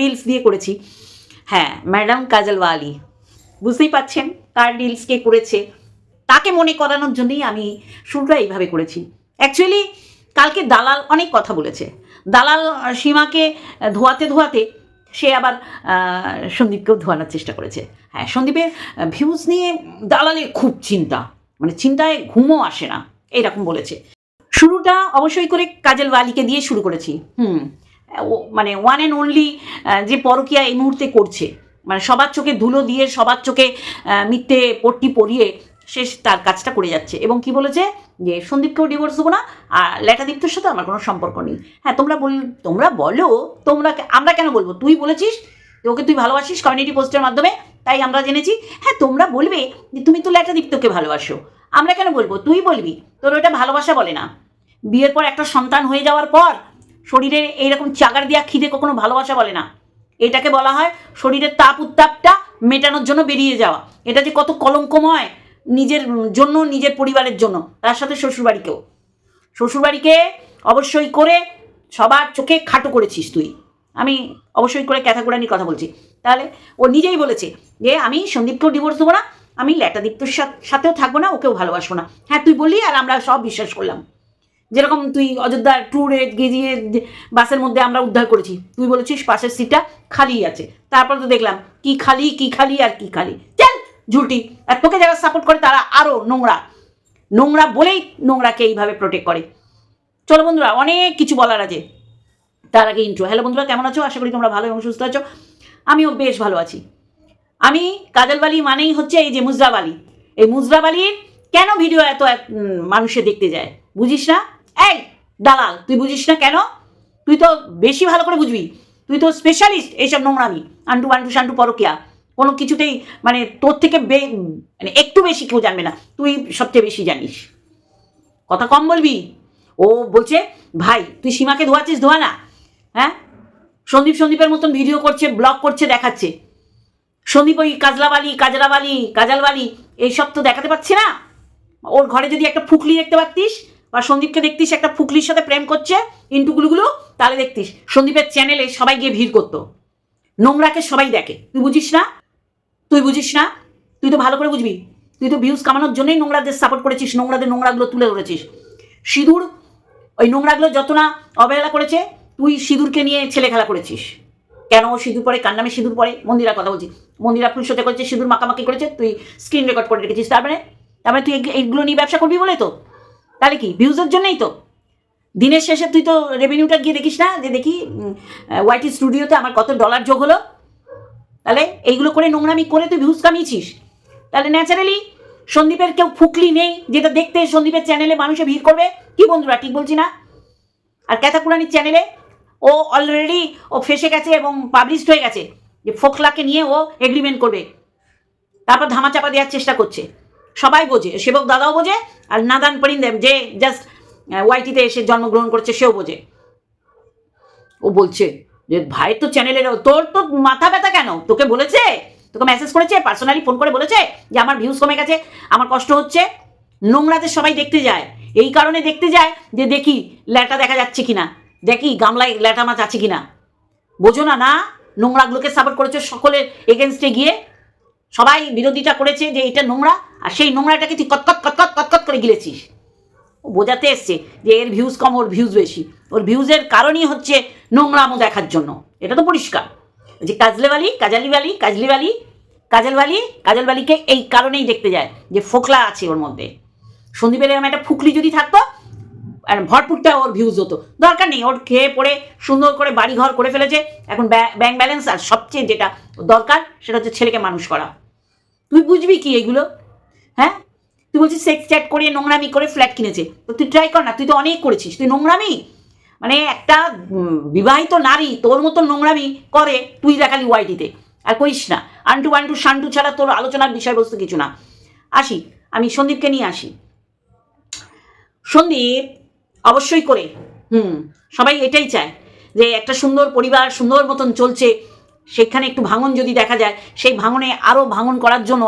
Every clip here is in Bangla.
রিলস দিয়ে করেছি। হ্যাঁ ম্যাডাম কাজলওয়ালি। বুঝতেই পাচ্ছেন কার রিলস কে করেছে। তাকে মনে করানোর জন্যই আমি শুরুটা এইভাবে করেছি। অ্যাকচুয়ালি কালকে দালাল অনেক কথা বলেছে। দালাল সীমাকে ধোয়াতে ধোয়াতে সে আবার সন্দীপকেও ধোয়ানোর চেষ্টা করেছে। হ্যাঁ সন্দীপের ভিউজ নিয়ে দালালের খুব চিন্তা। মানে চিন্তায় ঘুমও আসে না। এরকম বলেছে। শুরুটা অবশ্যই করে কাজল ওয়ালিকে দিয়ে শুরু করেছি। হুম মানে ওয়ান অ্যান্ড অনলি যে পরকিয়া এই মুহূর্তে করছে। মানে সবার চোখে ধুলো দিয়ে, সবার চোখে মিথ্যে পট্টি পরিয়ে সে তার কাজটা করে যাচ্ছে। এবং কি বলেছে? যে সন্দীপকেও ডিভোর্স দেবো না, আর ল্যাটাদীপ্তর সাথে আমার কোনো সম্পর্ক নেই। হ্যাঁ তোমরা বল, তোমরা বলো, তোমরা আমরা কেন বলব? তুই বলেছিস ওকে তুই ভালোবাসিস কমিউনিটি পোস্টের মাধ্যমে, তাই আমরা জেনেছি। হ্যাঁ তোমরা বলবে যে তুমি তো ল্যাটাদীপ্তকে ভালোবাসো। আমরা কেন বলব? তুই বলবি, তোর ওটা ভালোবাসা বলে না। বিয়ের পর একটা সন্তান হয়ে যাওয়ার পর শরীরে এইরকম চাগার দেওয়া খিদে কখনো ভালোবাসা বলে না। এটাকে বলা হয় শরীরের তাপ উত্তাপটা মেটানোর জন্য বেরিয়ে যাওয়া। এটা যে কত কলঙ্কময় নিজের জন্য, নিজের পরিবারের জন্য, তার সাথে শ্বশুরবাড়িকেও। শ্বশুরবাড়িকে অবশ্যই করে সবার চোখে খাটো করেছিস তুই। আমি অবশ্যই করে ক্যাথাগোড়া নিয়ে কথা বলছি। তাহলে ও নিজেই বলেছে যে, আমি সন্দীপকেও ডিভোর্স দেবো না, আমি ল্যাটাদীপ্তর সাথ- সাথেও থাকব না, ওকেও ভালোবাসবো না। হ্যাঁ তুই বললি আর আমরা সব বিশ্বাস করলাম। যেরকম তুই অযোধ্যার ট্যুরে গিয়ে বাসের মধ্যে আমরা উদ্ধার করেছি, তুই বলেছিস পাশের সিটটা খালি আছে। তারপর তো দেখলাম, কি খালি কি খালি আর কি খালি। চল, ঝুলটি। আর তোকে যারা সাপোর্ট করে তারা আরও নোংরা। নোংরা বলেই নোংরাকে এইভাবে প্রোটেক্ট করে। চলো বন্ধুরা, অনেক কিছু বলার আছে। তার আগে ইন্ট্রো হ্যালো বন্ধুরা, কেমন আছো? আশা করি তোমরা ভালো এবং সুস্থ আছো। আমিও বেশ ভালো আছি। আমি কাজলবালি মানেই হচ্ছে এই যে মুজরাবালি এই মুজরাবালির কেন ভিডিও এত মানুষে দেখতে যায়? বুঝিস না? এই, দালাল, তুই বুঝিস না কেন? তুই তো বেশি ভালো করে বুঝবি। তুই তো স্পেশালিস্ট এইসব নোংরামি, আন্টু আন্টু শান্টু পরকিয়া। কোনো কিছুতেই মানে তোর থেকে বে মানে একটু বেশি কেউ জানবে না। তুই সবচেয়ে বেশি জানিস। কথা কম বলবি? ও বলছে, ভাই, তুই সীমাকে ধোয়াচ্ছিস, ধোয়া না? হ্যাঁ? সন্দীপ সন্দীপের মতন ভিডিও করছে ব্লগ করছে, দেখাচ্ছে। সন্দীপ ওই কাজলাবালি, কাজরাবালি, কাজালবালি, এইসব তো দেখাতে পাচ্ছে না? ওর ঘরে যদি একটা ফুকলি দেখতে পারতিস বা সন্দীপকে দেখতিস একটা ফুকলির সাথে প্রেম করছে ইন্টুগুলোগুলো তাহলে দেখতিস সন্দীপের চ্যানেলে সবাই গিয়ে ভিড় করতো। নোংরাকে সবাই দেখে। তুই বুঝিস না? তুই বুঝিস না? তুই তো ভালো করে বুঝবি। তুই তো ভিউজ কামানোর জন্যই নোংরাদের সাপোর্ট করেছিস, নোংরাদের নোংরাগুলো তুলে ধরেছিস। সিঁদুর, ওই নোংরাগুলো যত না অবহেলা করেছে, তুই সিঁদুরকে নিয়ে ছেলে খেলা করেছিস। কেন ও সিঁদুর পরে? কার নামে সিঁদুর পরে? মন্দিরার কথা বলছি। মন্দিরা ফুল সাথে করেছে, সিঁদুর মাখামাখি করেছে, তুই স্ক্রিন রেকর্ড করে রেখেছিস। তার মানে তার মানে তুই এইগুলো নিয়ে ব্যবসা করবি বলে তো? তাহলে কি ভিউজের জন্যই তো? দিনের শেষে তুই তো রেভিনিউটা গিয়ে দেখিস না, যে দেখি ওয়াইটি স্টুডিওতে আমার কত ডলার যোগ হলো? তাহলে এইগুলো করে নোংরামি করে তুই ভিউজ কামিয়েছিস। তাহলে ন্যাচারালি সন্দীপের কেউ ফুকলি নেই, যেটা দেখতে সন্দীপের চ্যানেলে মানুষে ভিড় করবে। কি বন্ধুরা, ঠিক বলছি না? আর ক্যাথাকুরানির চ্যানেলে ও অলরেডি ও ফেসে গেছে এবং পাবলিশড হয়ে গেছে, যে ফোকলাকে নিয়ে ও এগ্রিমেন্ট করবে। তারপর ধামাচাপা দেওয়ার চেষ্টা করছে। সবাই বোঝে, সেবক দাদাও বোঝে আর নাদান পরিন্দেম যে জাস্ট ওয়াইটিতে এসে জন্মগ্রহণ করছে, সেও বোঝে। ও বলছে যে, ভাই তো চ্যানেলের তোর তো মাথা ব্যথা কেন? তোকে বলেছে, তোকে মেসেজ করেছে পার্সোনালি ফোন করে বলেছে যে, আমার ভিউজ কমে গেছে, আমার কষ্ট হচ্ছে। নোংরাতে সবাই দেখতে যায়। এই কারণে দেখতে যায় যে, দেখি ল্যাটা দেখা যাচ্ছে কিনা, দেখি গামলায় ল্যাটা মাছ আছে কিনা। বোঝো না না, নোংরাগুলোকে সাপোর্ট করেছে সকলের এগেনস্টে গিয়ে সবাই বিরোধিতা করেছে যে এটা নোংরা, আর সেই নোংরাটাকে তুই কতকত কতকত কতকত করে গিলেছিস। ও বোঝাতে এসছে যে এর ভিউজ কম, ওর ভিউজ বেশি। ওর ভিউজের কারণই হচ্ছে নোংরামো দেখার জন্য। এটা তো পরিষ্কার। যে কাজলেবালি কাজালিবালি কাজলিবালি কাজলবালি কাজলবালিকে এই কারণেই দেখতে যায় যে ফোকলা আছে ওর মধ্যে। সন্দীপের এরকম একটা ফুকলি যদি থাকতো, আর ভরপুরটা ওর ভিউজ হতো। দরকার নেই, ওর খেয়ে পড়ে, সুন্দর করে বাড়ি ঘর করে ফেলেছে। এখন ব্যাংক ব্যালেন্স আর সবচেয়ে যেটা দরকার, সেটা হচ্ছে ছেলেকে মানুষ করা। তুই বুঝবি কি এগুলো? হ্যাঁ? তুই বলছিস সেক্স চ্যাট করে নোংরামি করে ফ্ল্যাট কিনেছে। তো তুই ট্রাই কর না, তুই তো অনেক করেছিস। তুই নোংরামি? মানে একটা বিবাহিত নারী তোর মতো নোংরামি করে তুই দেখালি ওয়াইটিতে আর কইস না। আন্টু আন্টু শান্টু ছাড়া তোর আলোচনার বিষয়বস্তু কিছু না। আসি, আমি সন্দীপকে নিয়ে আসি। সন্দীপ, অবশ্যই করে। হুম, সবাই এটাই চায় যে একটা সুন্দর পরিবার, সুন্দর মতন চলছে। সেখানে একটু ভাঙন যদি দেখা যায়, সেই ভাঙনে আরও ভাঙন করার জন্য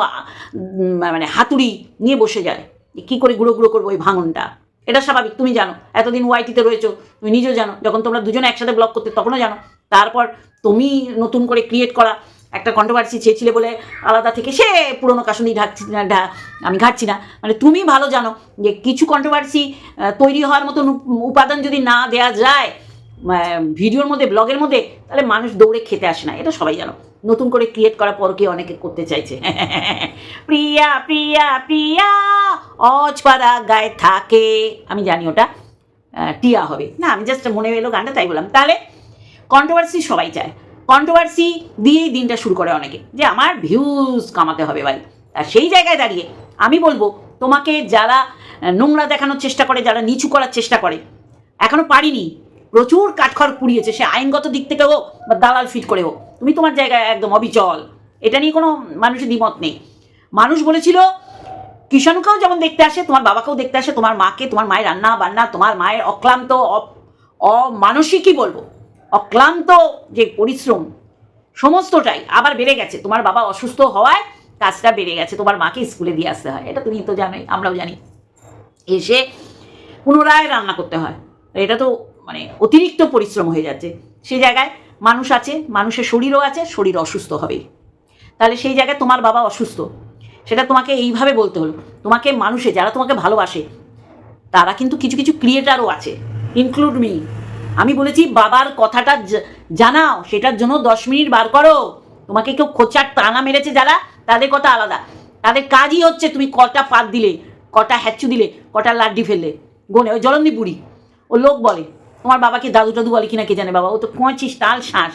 মানে হাতুড়ি নিয়ে বসে যায়। কী করে গুঁড়ো গুঁড়ো করব ওই ভাঙনটা? এটা স্বাভাবিক, তুমি জানো। এতদিন ওয়াইটিতে রয়েছো, তুমি নিজেও জানো। যখন তোমরা দুজনে একসাথে ব্লগ করতে, তখনও জানো। তারপর তুমি নতুন করে ক্রিয়েট করা একটা কন্ট্রোভার্সি চেয়েছিলে বলে আলাদা থেকে, সে পুরনো কাশুনি ঢাকছি, না আমি ঘাটছি না। মানে তুমি ভালো জানো যে কিছু কন্ট্রোভার্সি তৈরি হওয়ার মতন উপাদান যদি না দেয়া যায় ভিডিওর মধ্যে ব্লগের মধ্যে, তাহলে মানুষ দৌড়ে খেতে আসে না। এটা সবাই জানো। নতুন করে ক্রিয়েট করার পর কি অনেকে করতে চাইছে। প্রিয়া প্রিয়া প্রিয়া, অজপাড়া গায়ে থাকে। আমি জানি ওটা টিয়া হবে। না, আমি জাস্ট মনে এলো গানটা, তাই বললাম। তাহলে কন্ট্রোভার্সি সবাই চায়। কন্ট্রোভার্সি দিয়েই দিনটা শুরু করে অনেকে, যে আমার ভিউজ কামাতে হবে ভাই। আর সেই জায়গায় দাঁড়িয়ে আমি বলব, তোমাকে যারা নোংরা দেখানোর চেষ্টা করে, যারা নিচু করার চেষ্টা করে, এখনও পারিনি প্রচুর কাঠখড় পুড়িয়েছে, সে আইনগত দিক থেকে হোক বা দালাল ফিট করে হোক তুমি তোমার জায়গায় একদম অবিচল। এটা নিয়ে কোনো মানুষের দ্বিমত নেই। মানুষ বলেছিল কিষাণুকেও যেমন দেখতে আসে, তোমার বাবাকেও দেখতে আসে, তোমার মাকে, তোমার মায়ের রান্না বান্না তোমার মায়ের অক্লান্ত অমানসিক কি বলব। অক্লান্ত যে পরিশ্রম, সমস্তটাই আবার বেড়ে গেছে। তোমার বাবা অসুস্থ হওয়ায় কাজটা বেড়ে গেছে। তোমার মাকে স্কুলে দিয়ে আসতে হয়। এটা তুমি তো জানোই, আমরাও জানি। এসে পুনরায় রান্না করতে হয়। এটা তো মানে অতিরিক্ত পরিশ্রম হয়ে যাচ্ছে। সেই জায়গায় মানুষ আছে, মানুষের শরীরও আছে, শরীর অসুস্থ হবে। তাহলে সেই জায়গায় তোমার বাবা অসুস্থ। সেটা তোমাকে এইভাবে বলতে হলো। তোমাকে মানুষে, যারা তোমাকে ভালোবাসে, তারা কিন্তু কিছু কিছু ক্রিয়েটারও আছে। ইনক্লুড মি আমি বলেছি, বাবার কথাটা জানাও। সেটার জন্য দশ মিনিট বার করো। তোমাকে কেউ খোঁচার টানা মেরেছে যারা, তাদের কথা আলাদা। তাদের কাজই হচ্ছে তুমি কটা পাত দিলে, কটা হ্যাচু দিলে, কটা লাড্ডি ফেললে। গোনে, ওই জলন্দি বুড়ি। ও লোক বলে। তোমার বাবাকে দাদু টাদু বলে কিনা কে জানে বাবা? ও তো পঁচিশ টাল শ্বাস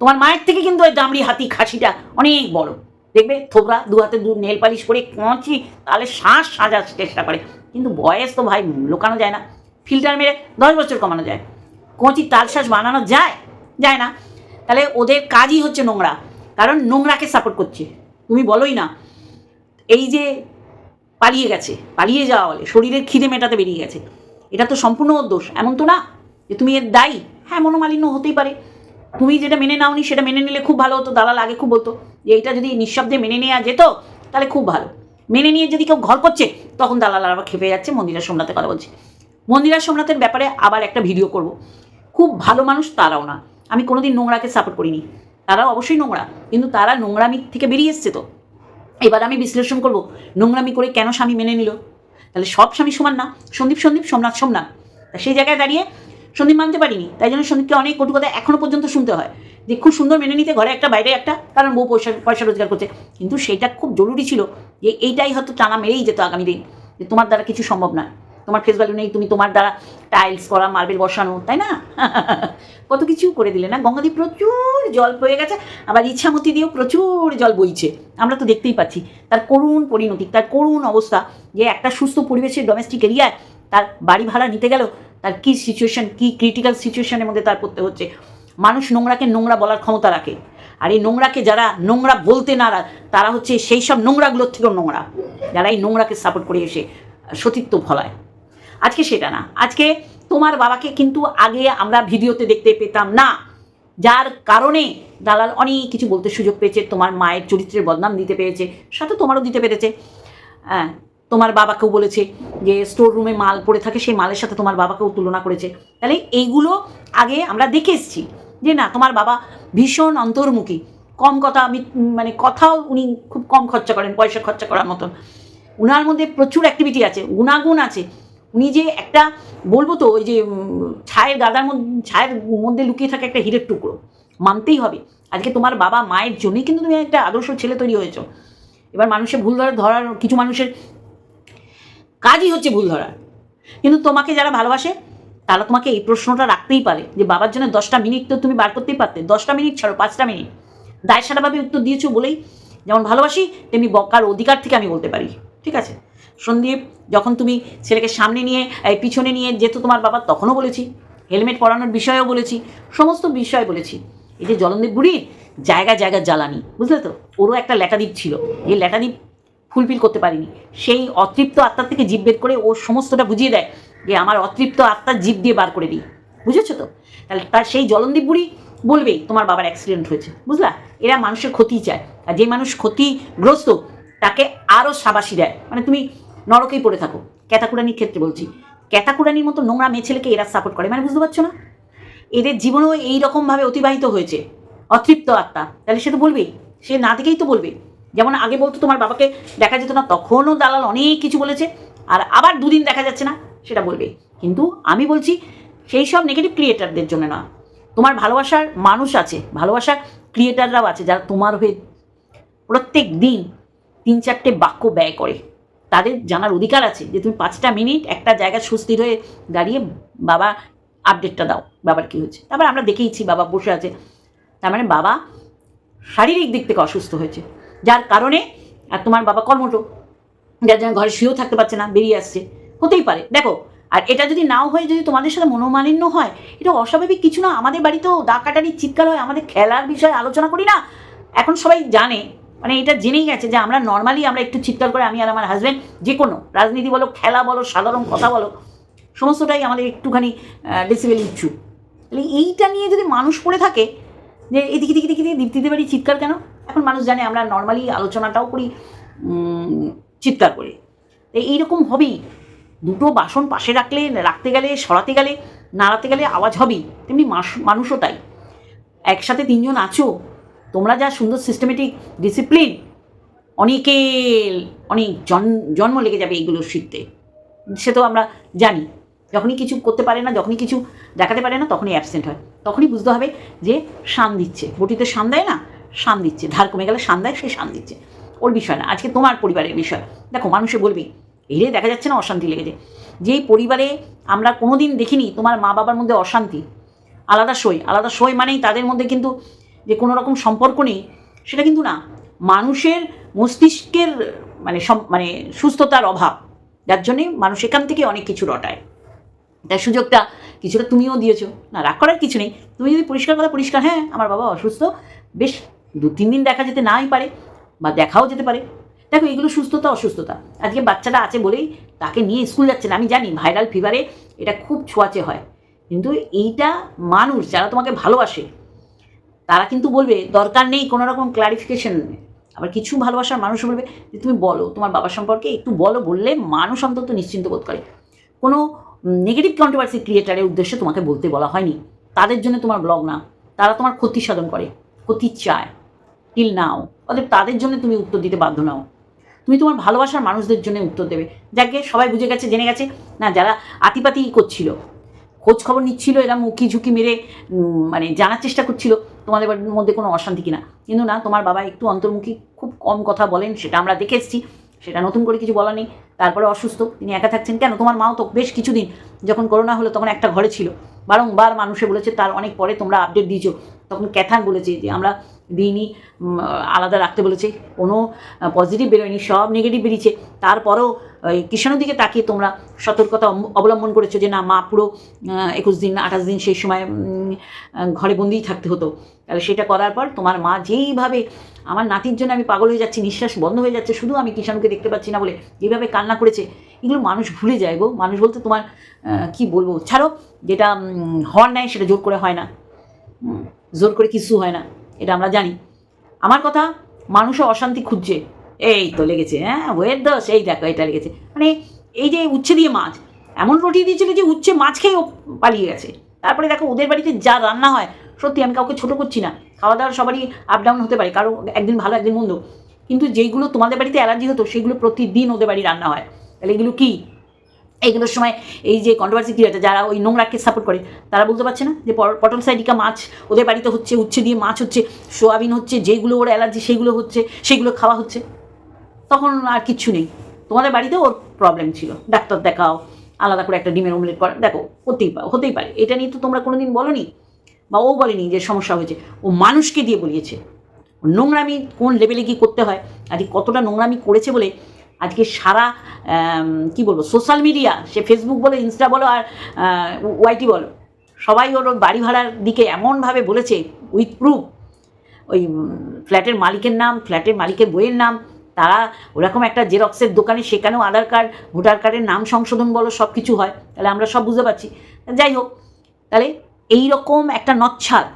তোমার মায়ের থেকে কিন্তু ওই দামড়ি হাতি খাসিটা অনেক বড়। দেখবে, থোবরা দু হাতে দু নেল পালিশ করে কঁচি তাহলে শ্বাস সাজার চেষ্টা করে। কিন্তু বয়স তো ভাই লোকানো যায় না। ফিল্টার মেরে দশ বছর কমানো যায়। কঁচি, তাল শ্বাস বানানো যায়? যায় না। তাহলে ওদের কাজই হচ্ছে নোংরা। কারণ নোংরাকে সাপোর্ট করছে। তুমি বলোই না। এই যে পালিয়ে গেছে, পালিয়ে যাওয়া বলে, শরীরের খিদে মেটাতে বেরিয়ে গেছে। এটা তো সম্পূর্ণ দোষ। এমন তো না। যে তুমি এর দায়ী। হ্যাঁ মনোমালিন্য হতেই পারে। তুমি যেটা মেনে নাওনি, সেটা মেনে নিলে খুব ভালো হতো, দালাল আগে খুব বলতো যে এইটা যদি নিঃশব্দে মেনে নেওয়া যেত, তাহলে খুব ভালো। মেনে নিয়ে যদি কেউ ঘর করছে, তখন দালাল আবার খেপে যাচ্ছে, মন্দিরা সোমনাথের কথা বলছি। মন্দিরা সোমনাথের ব্যাপারে আবার একটা ভিডিও করব। খুব ভালো মানুষ তারাও না। আমি কোনোদিন নোংরাকে সাপোর্ট করিনি। তারাও অবশ্যই নোংরা, কিন্তু তারা নোংরামি থেকে বেরিয়ে এসছে তো। এবার আমি বিশ্লেষণ করব, নোংরামি করে কেন স্বামী মেনে নিল? তাহলে সব স্বামী সমান না। সন্দীপ সন্দীপ, সোমনাথ সোমনাথ। সেই জায়গায় দাঁড়িয়ে সন্দীপ মানতে পারিনি। তাই জন্য সন্দীপকে অনেক কটু কথা এখনও পর্যন্ত শুনতে হয়। যে খুব সুন্দর মেনে নিতে ঘরে একটা, বাইরে একটা, কারণ বউ পয়সা পয়সা রোজগার করছে। কিন্তু সেটা খুব জরুরি ছিল যে এইটাই হয়তো টানা মেরেই যেত আগামী দিন। যে তোমার দ্বারা কিছু সম্ভব না তোমার ফেস ভ্যালু নেই, তুমি তোমার দ্বারা টাইলস করা মার্বেল বসানো, তাই না? কত কিছু করে দিলে না? গঙ্গাদি প্রচুর জল বয়ে গেছে, আবার ইচ্ছামতি দিয়েও প্রচুর জল বইছে। আমরা তো দেখতেই পাচ্ছি। তার করুণ পরিণতি, তার করুণ অবস্থা যে একটা সুস্থ পরিবেশের ডোমেস্টিক এরিয়ায় তার বাড়ি ভাড়া নিতে গেল তার কী সিচুয়েশন কী ক্রিটিক্যাল সিচুয়েশনের মধ্যে তার পড়তে হচ্ছে। মানুষ নোংরাকে নোংরা বলার ক্ষমতা রাখে। আর এই নোংরাকে যারা নোংরা বলতে না তারা হচ্ছে সেই সব নোংরাগুলোর থেকেও নোংরা। যারা এই নোংরাকে সাপোর্ট করে এসে সতীত্ব ফলায় আজকে সেটা না। আজকে তোমার বাবাকে কিন্তু আগে আমরা ভিডিওতে দেখতে পেতাম না। যার কারণে দালাল অনেক কিছু বলতে সুযোগ পেয়েছে, তোমার মায়ের চরিত্রের বদনাম দিতে পেরেছে, সাথে তোমারও দিতে পেরেছে। হ্যাঁ তোমার বাবাকেও বলেছে যে স্টোর রুমে মাল পড়ে থাকে, সেই মালের সাথে তোমার বাবাকেও তুলনা করেছে। তাহলে এইগুলো আগে আমরা দেখে এসেছি যে না, তোমার বাবা ভীষণ অন্তর্মুখী। কম কথা মানে কথাও উনি খুব কম খরচা করেন, পয়সা খরচা করার মতন। উনার মধ্যে প্রচুর অ্যাক্টিভিটি আছে, গুণাগুণ আছে। উনি যে একটা, বলব তো, ওই যে ছায়ের গাদার মধ্যে, ছায়ের মধ্যে লুকিয়ে থাকে একটা হীরের টুকরো। মানতেই হবে। আজকে তোমার বাবা মায়ের জন্যই কিন্তু তুমি একটা আদর্শ ছেলে তৈরি হয়েছো। এবার মানুষের ভুল ধরে, ধরার, কিছু মানুষের কাজই হচ্ছে ভুল ধরার কিন্তু তোমাকে যারা ভালোবাসে, তারা তোমাকে এই প্রশ্নটা রাখতেই পারে যে, বাবার জন্য দশটা মিনিট তো তুমি বার করতেই পারতে। দশটা মিনিট ছাড়ো, পাঁচটা মিনিট। দায় সারাভাবে উত্তর দিয়েছ বলেই যেমন ভালোবাসি, তেমনি বকার অধিকার থেকে আমি বলতে পারি। ঠিক আছে? সন্দীপ, যখন তুমি ছেলেকে সামনে নিয়ে পিছনে নিয়ে যেত তোমার বাবা, তখনও বলেছি। হেলমেট পরানোর বিষয়েও বলেছি। সমস্ত বিষয় বলেছি। এই যে জলন্দীপ বুড়ির, জায়গা জায়গা জ্বালানি। বুঝলে তো? ওরও একটা ল্যাটাদ্বীপ ছিল। এই ল্যাটাদ্বীপ ফুলফিল করতে পারিনি। সেই অতৃপ্ত আত্মার থেকে জীব বের করে ও সমস্তটা বুঝিয়ে দেয় যে আমার অতৃপ্ত আত্মার জীব দিয়ে বার করে দিই। বুঝেছ তো? তাহলে তার সেই জলন্দীপ বুড়ি বলবেই তোমার বাবার অ্যাক্সিডেন্ট হয়েছে। বুঝলা? এরা মানুষের ক্ষতি চায়। আর যে মানুষ ক্ষতিগ্রস্ত, তাকে আরও সাবাসী দেয়। মানে তুমি নরকেই পড়ে থাকো। ক্যাতাকুরানির ক্ষেত্রে বলছি। ক্যাতাকুরানির মতো নোংরা মেয়ে ছেলেকে এরা সাপোর্ট করে। মানে বুঝতে পারছ না? এদের জীবনেও এই রকমভাবে অতিবাহিত হয়েছে। অতৃপ্ত আত্মা। তাহলে সে তো বলবেই। সে না দেখেই তো বলবে। যেমন আগে বলতো তোমার বাবাকে দেখা যেত না, তখনও দালাল অনেক কিছু বলেছে, আর আবার দুদিন দেখা যাচ্ছে না, সেটা বলবে। কিন্তু আমি বলছি, সেই সব নেগেটিভ ক্রিয়েটারদের জন্য না তোমার ভালোবাসার মানুষ আছে, ভালোবাসার ক্রিয়েটাররাও আছে, যারা তোমার হয়ে প্রত্যেক দিন তিন চারটে বাক্য ব্যয় করে। তাদের জানার অধিকার আছে যে তুমি পাঁচটা মিনিট একটা জায়গায় সুস্থির হয়ে দাঁড়িয়ে বাবা আপডেটটা দাও, বাবার কী হয়েছে। তারপর আমরা দেখেইছি বাবা বসে আছে। তার মানে বাবা শারীরিক দিক থেকে অসুস্থ হয়েছে। যার কারণে, আর তোমার বাবা কর্মটো যার জন্য ঘরে শুয়েও থাকতে পারছে না, বেরিয়ে আসছে, হতেই পারে। দেখো, আর এটা যদি নাও হয় যদি তোমাদের সাথে মনোমালিন্য হয়, এটা অস্বাভাবিক কিছু না, আমাদের বাড়িতেও দা কাটারি চিৎকার হয়, আমাদের খেলার বিষয়ে আলোচনা করি না। এখন সবাই জানে মানে এটা জেনেই গেছে যে আমরা নর্মালি আমরা একটু চিৎকার করে আমি আর আমার হাজব্যান্ড যে কোনো, রাজনীতি বলো, খেলা বলো, সাধারণ কথা বলো, সমস্তটাই আমাদের একটুখানি ডেসিবেল ইচ্ছু তাহলে এইটা নিয়ে যদি মানুষ পড়ে থাকে, যে এদিকে দিকে দিকে দীপ্তিতে বাড়ি চিৎকার কেন? এখন মানুষ জানে আমরা নর্মালি আলোচনাটাও করি চিৎকার করে। এইরকম হবেই। দুটো বাসন পাশে রাখলে, রাখতে গেলে, সরাতে গেলে, নাড়াতে গেলে আওয়াজ হবেই। তেমনি মানুষও তাই। একসাথে তিনজন আছো, তোমরা যা সুন্দর সিস্টেমেটিক ডিসিপ্লিন অনেকের অনেক জন, জন্ম লেগে যাবে এইগুলো শিখতে। সে তো আমরা জানি। যখনই কিছু করতে পারে না, যখনই কিছু দেখাতে পারে না, তখনই অ্যাবসেন্ট হয়। তখনই বুঝতে হবে যে শান দিচ্ছে। বটিতে শান দেয় না শান দিচ্ছে, ধার কমে গেলে শান দেয়, সে শান দিচ্ছে। ওর বিষয় না, আজকে তোমার পরিবারের বিষয়। দেখো, মানুষে বলবি এরে দেখা যাচ্ছে না অশান্তি লেগেছে যেই পরিবারে আমরা কোনোদিন দেখিনি তোমার মা বাবার মধ্যে অশান্তি, আলাদা সই। আলাদা সই মানেই তাদের মধ্যে কিন্তু যে কোনো রকম সম্পর্ক নেই, সেটা কিন্তু না। মানুষের মস্তিষ্কের মানে মানে সুস্থতার অভাব, যার জন্যে মানুষ এখান থেকে অনেক কিছু রটায়। তার সুযোগটা কিছুটা তুমিও দিয়েছ। না, রাগ করার কিছু নেই। তুমি যদি পরিষ্কার কথা, পরিষ্কার হ্যাঁ আমার বাবা অসুস্থ, বেশ দু, তিন দিন দেখা যেতে নাই পারে বা দেখাও যেতে পারে। দেখো, এগুলো সুস্থতা, অসুস্থতা। আজকে বাচ্চাটা আছে বলেই তাকে নিয়ে স্কুল যাচ্ছে না। আমি জানি ভাইরাল ফিভারে এটা খুব ছোঁয়াচে হয়। কিন্তু এইটা মানুষ যারা তোমাকে ভালোবাসে, তারা কিন্তু বলবে, দরকার নেই কোনো রকম ক্লারিফিকেশন আবার কিছু ভালোবাসার মানুষ বলবে, যে তুমি বলো, তোমার বাবার সম্পর্কে একটু বলো বললে মানুষ অন্তত নিশ্চিন্ত বোধ করে। কোনো নেগেটিভ কন্ট্রোভার্সি ক্রিয়েটারের উদ্দেশ্যে তোমাকে বলতে বলা হয়নি। তাদের জন্য তোমার ব্লগ না তারা তোমার ক্ষতি সাধন করে, ক্ষতি চায়। টিল নাও অতএব তাদের জন্য তুমি উত্তর দিতে বাধ্য নাও। তুমি তোমার ভালোবাসার মানুষদের জন্য উত্তর দেবে। যাকে সবাই বুঝে গেছে, জেনে গেছে, না, যারা আতিপাতি করছিল, খোঁজ খবর নিচ্ছিল, এরা মুখি ঝুঁকি মেরে মানে জানার চেষ্টা করছিল, তোমাদের মধ্যে কোনো অশান্তি কিনা। কিন্তু না, তোমার বাবা একটু অন্তর্মুখী, খুব কম কথা বলেন, সেটা আমরা দেখে এসেছি, সেটা নতুন করে কিছু বলা নেই। তারপরে অসুস্থ, তিনি একা থাকছেন। কেন? তোমার মাও তো বেশ কিছুদিন, যখন করোনা হলো, তখন একটা ঘরে ছিল। বারংবার মানুষে বলেছে, তার অনেক পরে তোমরা আপডেট দিয়েছ। তখন ক্যাথান বলেছে যে আমরা দিইনি আলাদা রাখতে বলেছে। কোনো পজিটিভ বেরোয়নি, সব নেগেটিভ বেরিয়েছে। তারপরেও কৃষ্ণের দিকে তাকিয়ে তোমরা সতর্কতা অবলম্বন করেছ যে না, মা পুরো একুশ দিন, আঠাশ দিন সেই সময় ঘরে বন্দিই থাকতে হতো। তাহলে সেটা করার পর তোমার মা যেইভাবে, আমার নাতির জন্য আমি পাগল হয়ে যাচ্ছি, নিঃশ্বাস বন্ধ হয়ে যাচ্ছে, শুধু আমি কিষাণকে দেখতে পাচ্ছি না বলে যেভাবে কান্না করেছে, এগুলো মানুষ ভুলে যায় গো। মানুষ বলতে তোমার কি বলব? ছাড়ো, যেটা হওয়ার নেয় সেটা জোর করে হয় না। জোর করে কিছু হয় না, এটা আমরা জানি। আমার কথা, মানুষও অশান্তি খুঁজছে। এই তো লেগেছে হ্যাঁ ওয়ের দোষ এই দেখো, এটা লেগেছে। মানে এই যে উচ্ছে দিয়ে মাছ, এমন রুটি দিয়েছিল যে উচ্ছে মাছ খেয়ে ও পালিয়ে গেছে। তারপরে দেখো, ওদের বাড়িতে যা রান্না হয়, সত্যি আমি কাউকে ছোটো করছি না। খাওয়া দাওয়ার সবারই আপ ডাউন হতে পারে, কারও একদিন ভালো, একদিন মন্দ। কিন্তু যেইগুলো তোমাদের বাড়িতে অ্যালার্জি হতো, সেগুলো প্রতিদিন ওদের বাড়ি রান্না হয়। তাহলে এগুলো কী? এইগুলোর সময় এই যে কন্ট্রোভার্সি ক্রিয়েটার যারা ওই নোংরাকে সাপোর্ট করে, তারা বলতে পারছে না যে পটল সাইডিকা মাছ ওদের বাড়িতে হচ্ছে, উচ্ছে দিয়ে মাছ হচ্ছে, সোয়াবিন হচ্ছে, যেগুলো ওর অ্যালার্জি সেগুলো হচ্ছে, সেগুলো খাওয়া হচ্ছে। তখন আর কিচ্ছু নেই। তোমাদের বাড়িতে ওর প্রবলেম ছিল। ডাক্তার দেখাও, আলাদা করে একটা ডিমের অমলেট করা। দেখো, হতেই পারে হতেই পারে। এটা নিয়ে তো তোমরা কোনোদিন বলনি? বা ও বলেনি যে সমস্যা হয়েছে। ও মানুষকে দিয়ে বলিয়েছে। নোংরামি কোন লেভেলে কি করতে হয়? আজকে কতটা নোংরামি করেছে বলে আজকে সারা কি বলব সোশ্যাল মিডিয়া সে ফেসবুক বলো ইনস্টা বলো আর ওয়াইটি বলো, সবাই ওর বাড়ি ভাড়ার দিকে এমনভাবে বলেছে উইথ প্রুফ ওই ফ্ল্যাটের মালিকের নাম ফ্ল্যাটের মালিকের বইয়ের নাম, তারা ওরকম একটা জেরক্সের দোকানে, সেখানেও আধার কার্ড, ভোটার কার্ডের নাম সংশোধন বলো সব কিছু হয়, তাহলে আমরা সব বুঝতে পারছি। যাই হোক, তাহলে এই রকম একটা নচ্ছার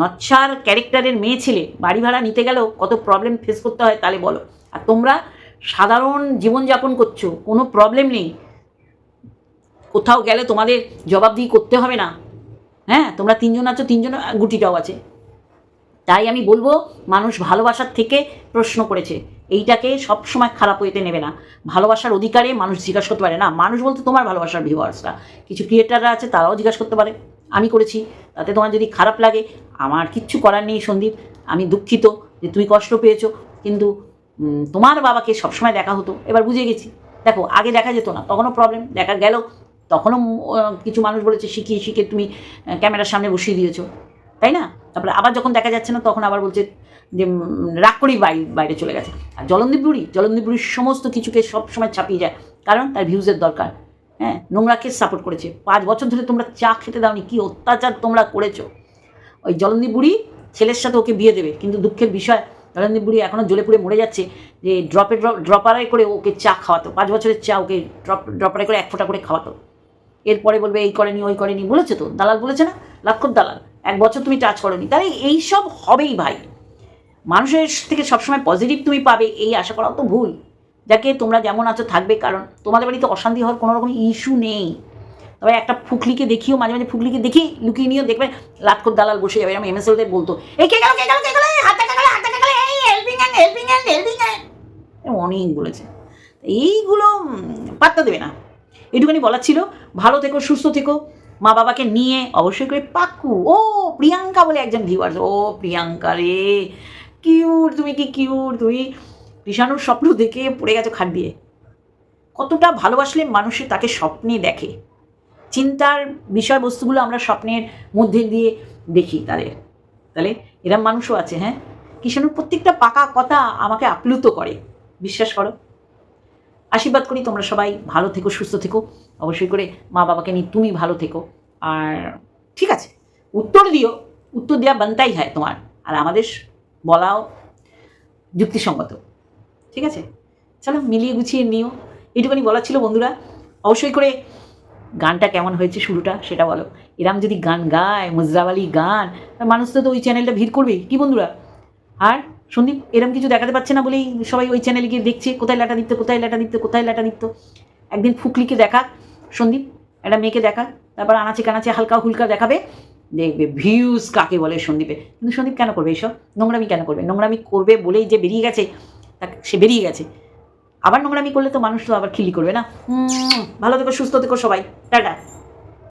নচ্ছার ক্যারেক্টারের মেয়ে ছেলে বাড়ি ভাড়া নিতে গেলেও কত প্রবলেম ফেস করতে হয় তাহলে বলো। আর তোমরা সাধারণ জীবনযাপন করছ, কোনো প্রবলেম নেই। কোথাও গেলে তোমাদের জবাবদিহি করতে হবে না। হ্যাঁ তোমরা তিনজন আছো, তিনজন গুটিটাও আছে। তাই আমি বলব, মানুষ ভালোবাসার থেকে প্রশ্ন করেছে। এইটাকে সবসময় খারাপ হইতে নেবে না। ভালোবাসার অধিকারে মানুষ জিজ্ঞাসা করতে পারে, না, মানুষ বলতে তোমার ভালোবাসার ভিউয়ার্সরা কিছু ক্রিয়েটাররা আছে, তারাও জিজ্ঞাসা করতে পারে। আমি করেছি, তাতে তোমার যদি খারাপ লাগে, আমার কিচ্ছু করার নেই সন্দীপ। আমি দুঃখিত যে তুমি কষ্ট পেয়েছ, কিন্তু তোমার বাবাকে সবসময় দেখা হতো। এবার বুঝে গেছি। দেখো, আগে দেখা যেত না, তখনও প্রবলেম দেখা গেল, তখনও কিছু মানুষ বলেছে, শিখিয়ে শিখে তুমি ক্যামেরার সামনে বসিয়ে দিয়েছ। তাই না? তারপরে আবার যখন দেখা যাচ্ছে না, তখন আবার বলছে যে রাগ করেই বাইরে চলে গেছে। আর জলন্দীপ বুড়ি জলন্দীপ বুড়ির সমস্ত কিছুকে সবসময় ছাপিয়ে যায়, কারণ তার ভিউজের দরকার। হ্যাঁ নোংরাকে সাপোর্ট করেছে। পাঁচ বছর ধরে তোমরা চা খেতে দাওনি, কী অত্যাচার তোমরা করেছ? ওই জলন্দীপ বুড়ি ছেলের সাথে ওকে বিয়ে দেবে, কিন্তু দুঃখের বিষয় জলন্দীপ বুড়ি এখনও জ্বলে পুড়ে মরে যাচ্ছে যে ড্রপে ড্রপ ড্রপারে করে ওকে চা খাওয়াতো, পাঁচ বছরের চা ওকে ড্রপ ড্রপারে করে এক ফোঁটা করে খাওয়াতো। এরপরে বলবে, এই করেনি, ওই করেনি। বলেছে তো, দালাল বলেছে না? লাক্ষর দালাল, এক বছর তুমি টাচ করনি। তাহলে এইসব হবেই ভাই। মানুষের থেকে সবসময় পজিটিভ তুমি পাবে, এই আশা করাও তো ভুল। যাকে তোমরা যেমন আছো থাকবে, কারণ তোমাদের বাড়িতে অশান্তি হওয়ার কোনো রকম ইস্যু নেই। তবে একটা ফুকলিকে দেখিও, মাঝে মাঝে ফুকলিকে দেখি লুকিয়ে নিয়েও দেখবে লাটকর দালাল বসে যাবে। এরকম এমএসএলদের বলতো, এই কে গেল কে গেল কে গেল? হেল্পিং হ্যান্ড হেল্পিং হ্যান্ড অনেক বলেছে। এইগুলো পাত্তা দেবে না। এটুখানি বলার ছিল। ভালো থেকো, সুস্থ থেকো। মা বাবাকে নিয়ে অবশ্যই করে পাক্কু ও, প্রিয়াঙ্কা বলে একজন ভিউয়ার্স ও, প্রিয়াঙ্কা রে। কিউট, তুমি কি কিউট? তুমি কৃষাণুর স্বপ্ন দেখে পড়ে গেছো খাট দিয়ে। কতটা ভালোবাসলে মানুষে তাকে স্বপ্নে দেখে। চিন্তার বিষয়বস্তুগুলো আমরা স্বপ্নের মধ্যে দিয়ে দেখি তাদের। তাহলে এরম মানুষও আছে হ্যাঁ? কিষাণুর প্রত্যেকটা পাকা কথা আমাকে আপ্লুত করে। বিশ্বাস করো। আশীর্বাদ করি তোমরা সবাই ভালো থেকো, সুস্থ থেকো। অবশ্যই করে মা বাবাকে নিয়ে তুমি ভালো থেকো। আর ঠিক আছে, উত্তর দিও। উত্তর দেওয়া বানতাই হয় তোমার। আর আমাদের বলাও যুক্তিসঙ্গত। ঠিক আছে? চলো মিলিয়ে গুছিয়ে নিও। এইটুখানি বলা ছিল বন্ধুরা। অবশ্যই করে গানটা কেমন হয়েছে শুরুটা সেটা বলো। এরম যদি গান গায়, মুজরাওয়ালি গান, মানুষ তো ওই চ্যানেলটা ভিড় করবেই। কি বন্ধুরা? আর সন্দীপ, এরম কিছু দেখাতে পারছে না বলেই সবাই ওই চ্যানেলে গিয়ে দেখছে, কোথায় লাটা দিত, কোথায় লাটা দিত, কোথায় লাটা দিত। একদিন ফুকলিকে দেখা, সন্দীপ, একটা মেয়েকে দেখা, তারপর আনাচে কানাচে হালকা হুলকা দেখাবে, দেখবে ভিউজ কাকে বলে সন্দীপে কিন্তু সন্দীপ কেন করবে এইসব নোংরামি কেন করবে? নোংরামি করবে বলেই যে বেরিয়ে গেছে তা সে বেরিয়ে গেছে। আবার নোংরামি করলে তো মানুষ তো আবার খিলি করবে না? ভালো থেকো, সুস্থ থেকো সবাই। টাটা।